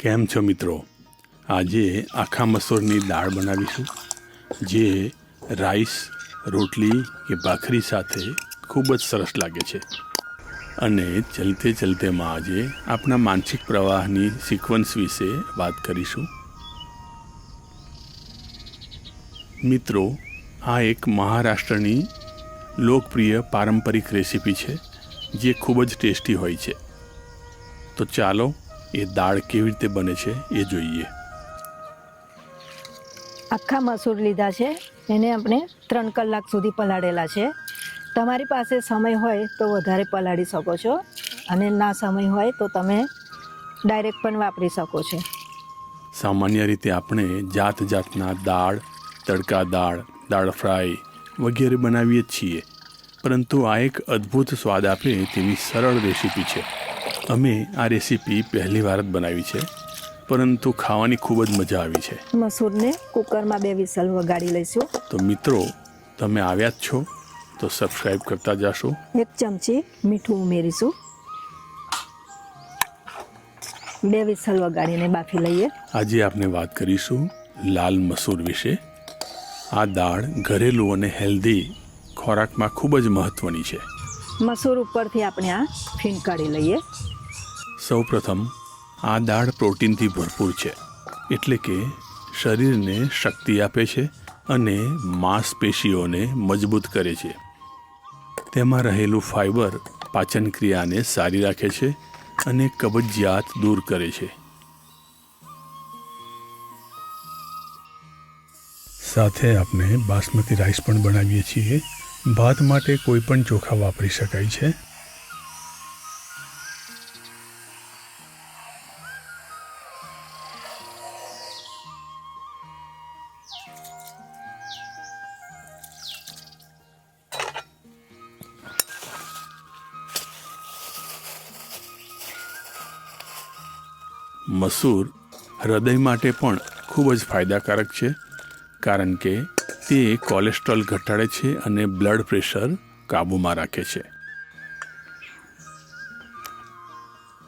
કેમ છો મિત્રો? આજે આખા મસૂરની દાળ બનાવીશું, જે રાઈસ, રોટલી કે ભાખરી સાથે ખૂબ જ સરસ લાગે છે. અને ચલતે ચલતેમાં આજે આપણા માનસિક પ્રવાહની સિક્વન્સ વિશે વાત કરીશું. મિત્રો, આ એક મહારાષ્ટ્રની લોકપ્રિય પારંપરિક રેસીપી છે, જે ખૂબ જ ટેસ્ટી હોય છે. તો ચાલો એ દાળ કેવી રીતે બને છે એ જોઈએ. આખા મસૂર લીધા છે. એને આપણે ત્રણ કલાક સુધી પલાળેલા છે. તમારી પાસે સમય હોય તો વધારે પલાળી શકો છો. અને ના સમય હોય તો તમે ડાયરેક્ટ પણ વાપરી શકો છો. સામાન્ય રીતે આપણે જાત જાતના દાળ તડકા દાળ દાળ ફ્રાય વગેરે બનાવીએ છીએ. પરંતુ આ એક અદ્ભુત સ્વાદ આપે તેવી સરળ રેસીપી છે. અમે આ રેસીપી પહેલી વાર જ બનાવી છે પરંતુ ખાવાની ખૂબ જ મજા આવી છે. મસૂરને કુકરમાં બે વિસલ વગાડી લઈશું. તો મિત્રો તમે આવ્યા જ છો તો સબસ્ક્રાઈબ કરતા જાશો. એક ચમચી મીઠું ઉમેરીશું. બે વિસલ વગાડીને બાફી લઈએ. આજે આપણે વાત કરીશું લાલ મસૂર વિશે. આ દાળ ઘરેલું અને હેલ્ધી ખોરાકમાં ખૂબ જ મહત્ત્વની છે. મસૂર ઉપરથી આપણે આ ફીણ કાઢી લઈએ. સૌપ્રથમ આ દાળ પ્રોટીનથી ભરપૂર છે, એટલે કે શરીરને શક્તિ આપે છે અને માંસપેશીઓને મજબૂત કરે છે. તેમાં રહેલું ફાઇબર પાચન ક્રિયાને સારી રાખે છે અને કબજિયાત દૂર કરે છે. સાથે આપણે બાસમતી રાઈસ પણ બનાવીએ છીએ. ભાત માટે કોઈ પણ ચોખા વાપરી શકાય છે. મસૂર હૃદય માટે પણ ખૂબ જ ફાયદાકારક છે, કારણ કે તે કોલેસ્ટ્રોલ ઘટાડે છે અને બ્લડ પ્રેશર કાબૂમાં રાખે છે.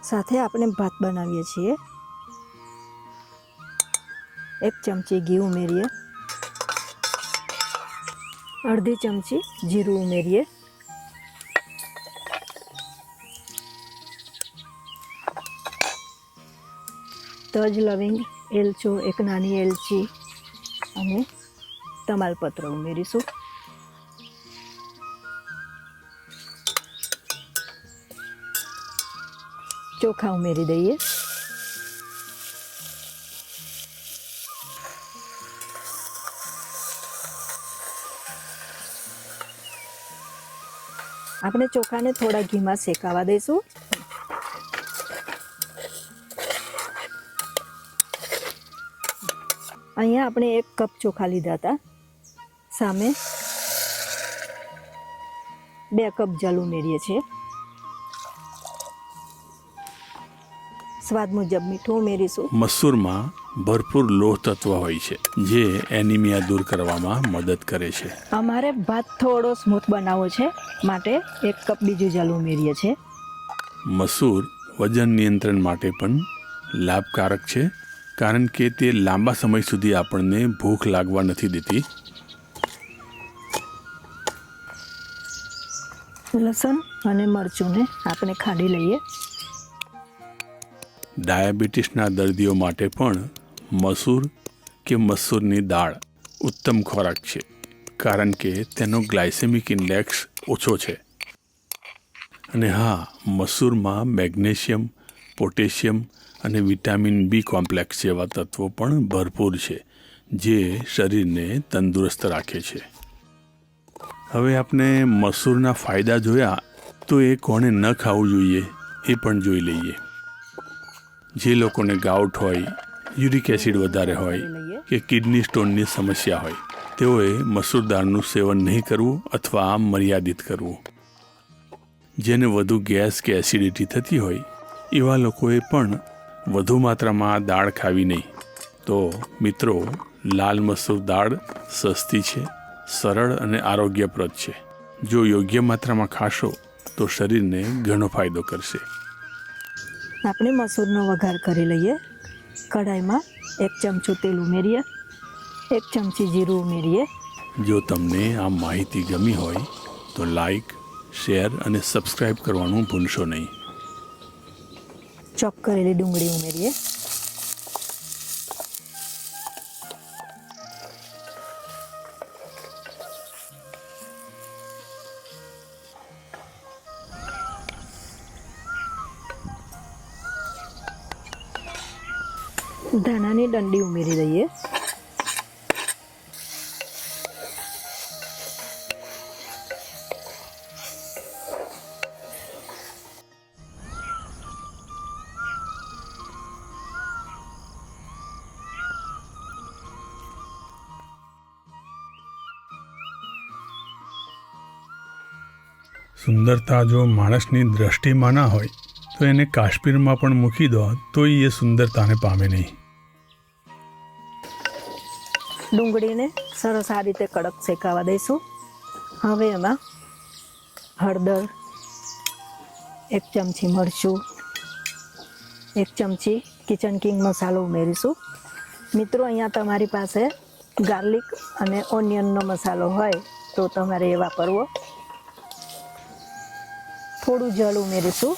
સાથે આપણે ભાત બનાવીએ છીએ. એક ચમચી ઘી ઉમેરીએ. અડધી ચમચી જીરું ઉમેરીએ. તજ લવિંગ એલચો, એક નાની એલચી અને તમાલપત્ર ઉમેરીશું. ચોખા ઉમેરી દઈએ. આપણે ચોખાને થોડા ઘીમાં શેકાવા દઈશું. અહીંયા આપણે એક કપ ચોખા લીધા હતા. સામે બે કપ જલ ઉમેરીએ છીએ. સ્વાદ મુજબ મીઠું ઉમેરીશું. મસૂરમાં ભરપૂર લોહ તત્વ હોય છે જે એનિમિયા દૂર કરવામાં મદદ કરે છે. અમારે ભાત થોડો સ્મૂથ બનાવવો છે માટે એક કપ બીજું જલ ઉમેરીએ છીએ. મસૂર વજન નિયંત્રણ માટે પણ લાભકારક છે. કારણ કે તે લાંબા સમય સુધી આપણને ભૂખ લાગવા નથી દેતી. લસણ અને મરચુંને આપણે ખાંડી લઈએ. ડાયાબિટીસના દર્દીઓ માટે પણ મસૂર કે મસૂરની દાળ ઉત્તમ ખોરાક છે કારણ કે તેનો ગ્લાયસેમિક ઇન્ડેક્સ ઓછો છે. અને હા મસૂરમાં મેગ્નેશિયમ પોટેશિયમ અને વિટામિન બી કોમ્પ્લેક્સ જેવા તત્વો પણ ભરપૂર છે, જે શરીરને તંદુરસ્ત રાખે છે. હવે આપણે મસૂરના ફાયદા જોયા, તો એ કોણે ન ખાવું જોઈએ, એ પણ જોઈ લઈએ. જે લોકોને ગાઉટ હોય યુરિક એસિડ વધારે હોય, કે કિડની સ્ટોનની સમસ્યા હોય, તેઓએ મસૂર દાળનું સેવન નહીં કરવું અથવા મર્યાદિત કરવું. જેને વધુ ગેસ કે એસિડિટી થતી હોય, એવા લોકોએ પણ વધુ માત્રામાં દાળ ખાવી નહીં. તો મિત્રો લાલ મસૂર દાળ સસ્તી છે સરળ અને આરોગ્યપ્રદ છે. જો યોગ્ય માત્રામાં ખાશો તો શરીરને ઘણો ફાયદો કરશે. આપણે મસૂરનો વઘાર કરી લઈએ. કઢાઈમાં એક ચમચું તેલ ઉમેરીએ એક ચમચી જીરું ઉમેરીએ. જો તમને આ માહિતી ગમી હોય તો લાઈક શેર અને સબસ્ક્રાઈબ કરવાનું ભૂલશો નહીં. ચોપ કરેલી ડુંગળી ઉમેરીએ. ધાણાની દંડી ઉમેરી દઈએ. સુંદરતા જો માણસની દ્રષ્ટિમાં ના હોય, તો એને કાશ્મીરમાં પણ મૂકી દો તો એ સુંદરતાને પામે નહીં. ડુંગળીને સરસ આ રીતે કડક શેકાવા દઈશું. હવે એમાં હળદર, એક ચમચી મરચું, એક ચમચી કિચન કિંગ મસાલો ઉમેરીશું. મિત્રો, અહીંયા તમારી પાસે ગાર્લિક અને ઓનિયનનો મસાલો હોય, તો તમારે એ વાપરવો. થોડું જળ ઉમેરીશું.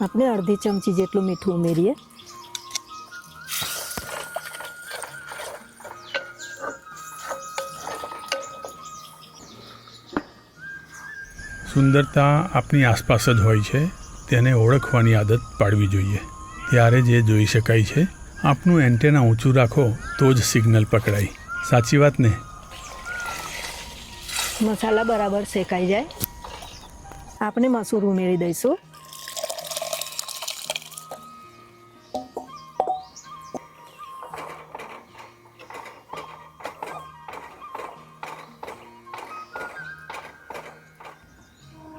આપણે અડધી ચમચી જેટલું મીઠું ઉમેરીએ. સુંદરતા આપણી આસપાસ જ હોય છે. તેને ઓળખવાની આદત પાડવી જોઈએ. ત્યારે જે જોઈ શકાય છે, આપનું એન્ટેના ઊંચું રાખો તો જ સિગ્નલ પકડાય. સાચી વાત ને? મસાલા બરાબર શેકાઈ જાય. આપણે મસૂર ઉમેરી દઈશું.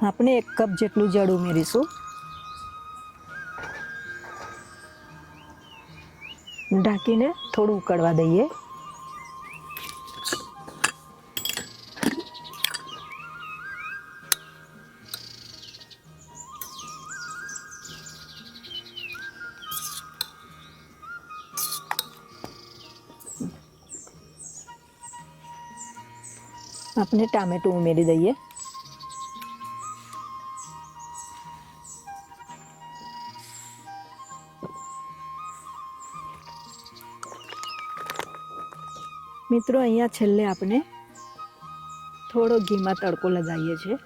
આપણે એક કપ જેટલું જળ ઉમેરીશું. ઢાંકીને થોડું ઉકળવા દઈએ. આપણે ટામેટું ઉમેરી દઈએ. મિત્રો, અહીંયા છેલ્લે આપણે થોડો ઘીમાં તડકો લગાવીએ છીએ.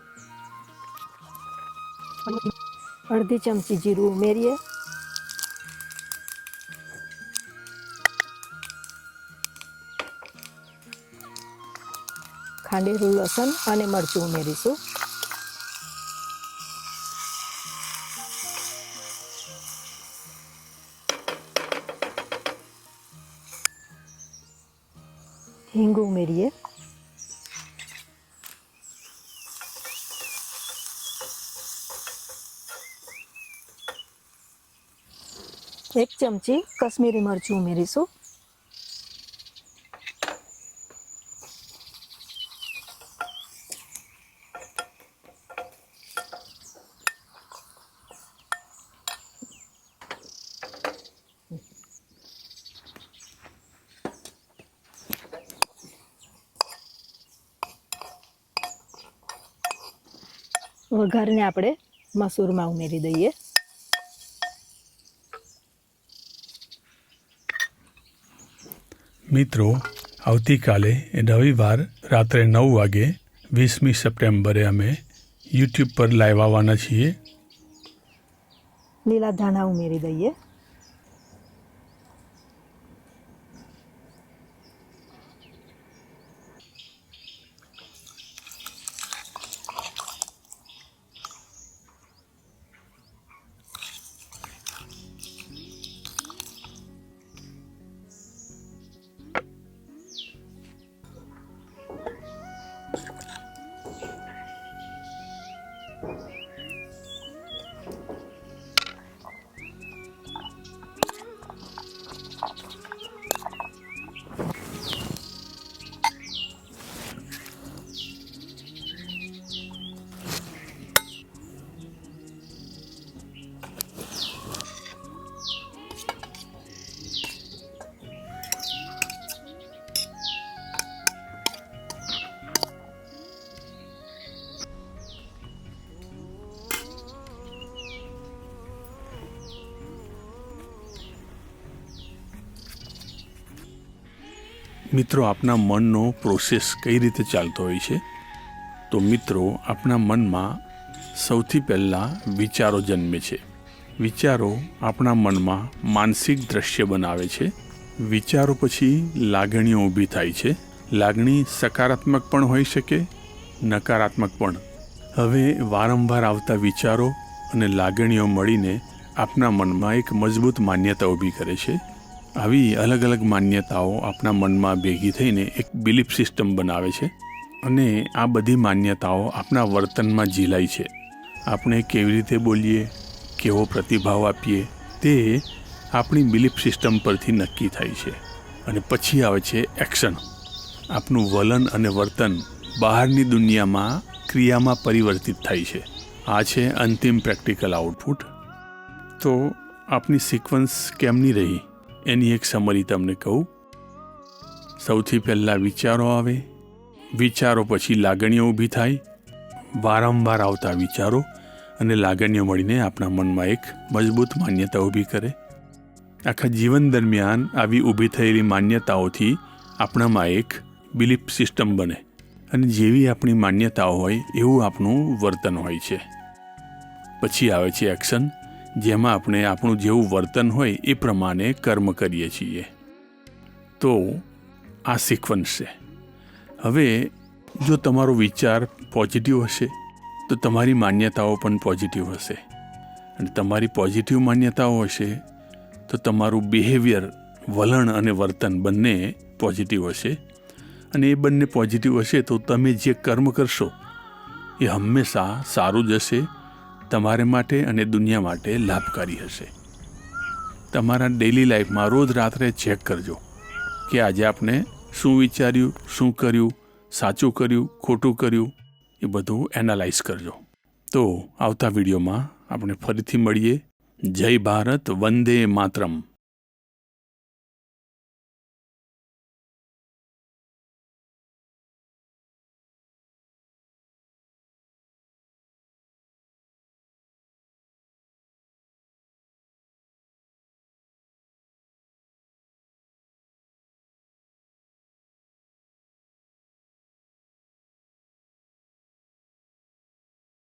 અડધી ચમચી જીરું ઉમેરીએ. ખાંડેલું લસણ અને મરચું ઉમેરીશું. હિંગ ઉમેરીએ. એક ચમચી કશ્મીરી મરચું ઉમેરીશું. વઘારને આપણે મસૂરમાં ઉમેરી દઈએ. મિત્રો આવતીકાલે રવિવાર રાત્રે નવ વાગે વીસમી સપ્ટેમ્બરે અમે યુટ્યુબ પર લાઈવ આવવાના છીએ. લીલા ધાણા ઉમેરી દઈએ. મિત્રો, આપના મનનો પ્રોસેસ કઈ રીતે ચાલતો હોય છે? તો મિત્રો આપણા મનમાં સૌથી પહેલાં વિચારો જન્મે છે. વિચારો આપણા મનમાં માનસિક દ્રશ્ય બનાવે છે. વિચારો પછી લાગણીઓ ઊભી થાય છે. લાગણી સકારાત્મક પણ હોઈ શકે, નકારાત્મક પણ. હવે વારંવાર આવતા વિચારો અને લાગણીઓ મળીને આપના મનમાં એક મજબૂત માન્યતા ઊભી કરે છે. આવી અલગ અલગ માન્યતાઓ આપણા મનમાં ભેગી થઈને એક બિલીફ સિસ્ટમ બનાવે છે અને આ બધી માન્યતાઓ આપણા વર્તનમાં ઝીલાય છે. આપણે કેવી રીતે બોલીએ, કેવો પ્રતિભાવ આપીએ, તે આપણી બિલીફ સિસ્ટમ પરથી નક્કી થાય છે અને પછી આવે છે એક્શન આપનું વલણ અને વર્તન બહારની દુનિયામાં ક્રિયામાં પરિવર્તિત થાય છે. આ છે અંતિમ પ્રેક્ટિકલ આઉટપુટ તો આપની સિક્વન્સ કેમની રહી? એની એક સમરી તમને કહું. સૌથી પહેલાં વિચારો આવે, વિચારો પછી લાગણીઓ ઊભી થાય. વારંવાર આવતા વિચારો અને લાગણીઓ મળીને આપણા મનમાં એક મજબૂત માન્યતા ઊભી કરે. આખા જીવન દરમિયાન આવી ઊભી થયેલી માન્યતાઓથી આપણામાં એક બિલીફ સિસ્ટમ બને અને જેવી આપણી માન્યતાઓ હોય એવું આપણું વર્તન હોય છે. પછી આવે છે એક્શન. જેમાં આપણે આપણું જેવું વર્તન હોય એ પ્રમાણે કર્મ કરીએ છીએ. તો આ સિક્વન્સ છે. હવે જો તમારો વિચાર પોઝિટિવ હશે, તો તમારી માન્યતાઓ પણ પોઝિટિવ હશે. અને તમારી પોઝિટિવ માન્યતાઓ હશે, તો તમારું બિહેવિયર વલણ અને વર્તન બંને પોઝિટિવ હશે. અને એ બંને પોઝિટિવ હશે તો તમે જે કર્મ કરશો, એ હંમેશા સારું જ હશે તમારે માટે અને દુનિયા માટે લાભકારી હશે. તમારા ડેલી લાઈફમાં રોજ રાત્રે ચેક કરજો કે આજે આપણે શું વિચાર્યું, શું કર્યું, સાચું કર્યું, ખોટું કર્યું, એ બધું એનાલાઇઝ કરજો. તો આવતા વિડીયોમાં આપણે ફરીથી મળીએ. જય ભારત, વંદે માતરમ.